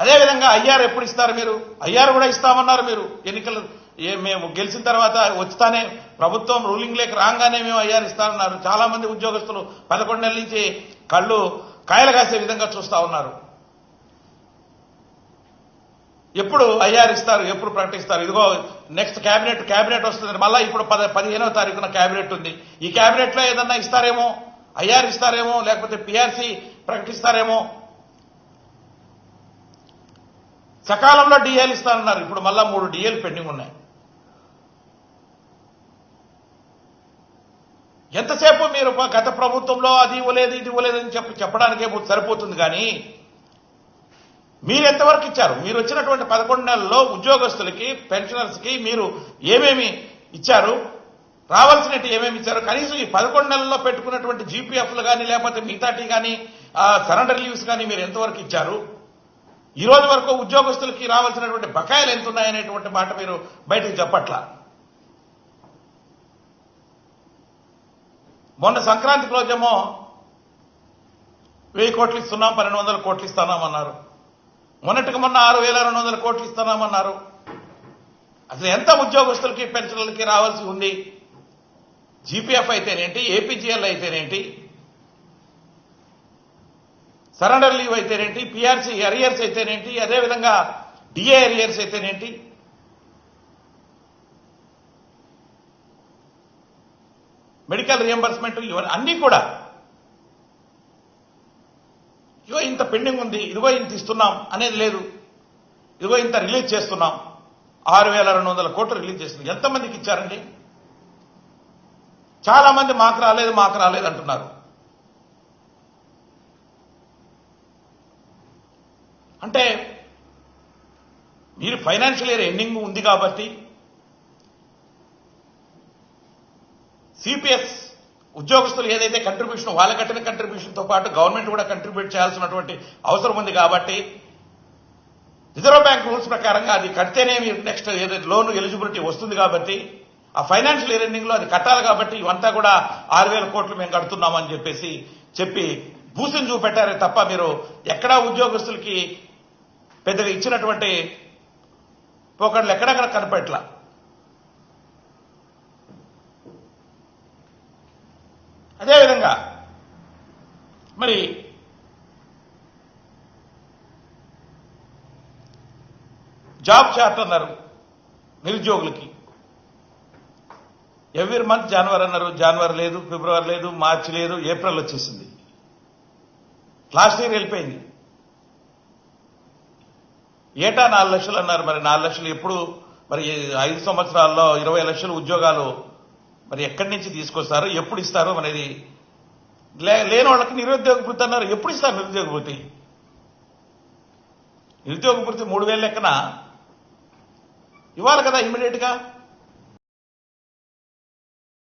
అదేవిధంగా ఐఆర్ ఎప్పుడు ఇస్తారు మీరు? ఐఆర్ కూడా ఇస్తామన్నారు మీరు. ఎన్నికలు ఏ మేము గెలిచిన తర్వాత వస్తానే ప్రభుత్వం రూలింగ్ లేక రాగానే మేము ఐఆర్ ఇస్తామన్నారు చాలా మంది ఉద్యోగస్తులు పదకొండు నెలల నుంచి కళ్ళు కాయలు కాసే విధంగా చూస్తా ఉన్నారు. ఎప్పుడు ఐఆర్ ఇస్తారు? ఎప్పుడు ప్రకటిస్తారు? ఇదిగో నెక్స్ట్ కేబినెట్ కేబినెట్ వస్తుంది మళ్ళీ ఇప్పుడు పద పదిహేనవ తారీఖున కేబినెట్ ఉంది. ఈ క్యాబినెట్లో ఏదన్నా ఇస్తారేమో? ఐఆర్ ఇస్తారేమో? లేకపోతే పిఆర్సీ ప్రకటిస్తారేమో? సకాలంలో డిఏలు ఇస్తానన్నారు. ఇప్పుడు మళ్ళా మూడు డిఏలు పెండింగ్ ఉన్నాయి. ఎంతసేపు మీరు గత ప్రభుత్వంలో అది ఇవ్వలేదు ఇది ఇవ్వలేదు అని చెప్పి చెప్పడానికే సరిపోతుంది కానీ మీరు ఎంతవరకు ఇచ్చారు? మీరు వచ్చినటువంటి పదకొండు నెలల్లో ఉద్యోగస్తులకి పెన్షనర్స్కి మీరు ఏమేమి ఇచ్చారు? రావాల్సినట్టు ఏమేమి ఇచ్చారు? కనీసం ఈ పదకొండు నెలల్లో పెట్టుకున్నటువంటి జీపీఎఫ్లు కానీ లేకపోతే మిగతాటి కానీ సరెండర్ లీవ్స్ కానీ మీరు ఎంతవరకు ఇచ్చారు? ఈ రోజు వరకు ఉద్యోగస్తులకి రావాల్సినటువంటి బకాయిలు ఎంత ఉన్నాయనేటువంటి మాట మీరు బయటకు చెప్పట్లా? మొన్న సంక్రాంతి రోజేమో వెయ్యి కోట్లు ఇస్తున్నాం పన్నెండు వందల కోట్లు ఇస్తున్నామన్నారు మొన్నటికి మొన్న ఆరు వేల రెండు వందల కోట్లు ఇస్తున్నామన్నారు అసలు ఎంత ఉద్యోగస్తులకి పెన్షన్లకి రావాల్సి ఉంది? జీపీఎఫ్ అయితేనేంటి ఏపీజీఎల్ అయితేనేంటి? సరెండర్ లీవ్ అయితేనేంటి పిఆర్సీ అరియర్స్ అయితేనేంటి అదేవిధంగా డిఏ అరియర్స్ అయితేనేంటి? మెడికల్ రియంబర్స్మెంట్ ఇవన్నీ అన్నీ కూడా. ఇదిగో ఇంత పెండింగ్ ఉంది ఇదిగో ఇంత ఇస్తున్నాం అనేది లేదు. ఇదిగో ఇంత రిలీజ్ చేస్తున్నాం. ఆరు వేల రెండు వందల కోట్లు రిలీజ్ చేస్తున్నాం. ఎంతమందికి ఇచ్చారండి? చాలా మంది మాకు రాలేదు మాకు రాలేదు అంటున్నారు. అంటే మీరు ఫైనాన్షియల్ ఇయర్ ఎండింగ్ ఉంది కాబట్టి సిపిఎస్ ఉద్యోగస్తులు ఏదైతే కంట్రిబ్యూషన్ వాళ్ళ కట్టిన కంట్రిబ్యూషన్తో పాటు గవర్నమెంట్ కూడా కంట్రిబ్యూట్ చేయాల్సినటువంటి అవసరం ఉంది కాబట్టి రిజర్వ్ బ్యాంక్ రూల్స్ ప్రకారంగా అది కడితేనే మీరు నెక్స్ట్ ఏదైతే లోన్ ఎలిజిబిలిటీ వస్తుంది కాబట్టి ఆ ఫైనాన్షియల్ ఇయర్ ఎండింగ్లో అది కట్టాలి కాబట్టి ఇవంతా కూడా ఆరు వేల కోట్లు మేము కడుతున్నామని చెప్పేసి చెప్పి భూసిని చూపెట్టారే తప్ప మీరు ఎక్కడా ఉద్యోగస్తులకి పెద్దగా ఇచ్చినటువంటి పోకడలు ఎక్కడెక్కడ కనపెట్ల అదేవిధంగా మరి జాబ్ చార్ట్ అన్నారు నిరుద్యోగులకి. ఎవ్రీ మంత్ జనవరి అన్నారు జనవరి లేదు ఫిబ్రవరి లేదు మార్చి లేదు ఏప్రిల్ వచ్చేసింది. లాస్ట్ ఇయర్ వెళ్ళిపోయింది. ఏటా నాలుగు లక్షలు అన్నారు. మరి నాలుగు లక్షలు ఎప్పుడు? మరి ఐదు సంవత్సరాల్లో ఇరవై లక్షలు ఉద్యోగాలు మరి ఎక్కడి నుంచి తీసుకొస్తారు? ఎప్పుడు ఇస్తారు అనేది? లే- లేని వాళ్ళకి నిరుద్యోగ వృత్తి అన్నారు. ఎప్పుడు ఇస్తారు నిరుద్యోగ వృత్తి నిరుద్యోగ వృత్తి మూడు వేల లెక్కన? ఇవ్వాలి కదా ఇమీడియట్గా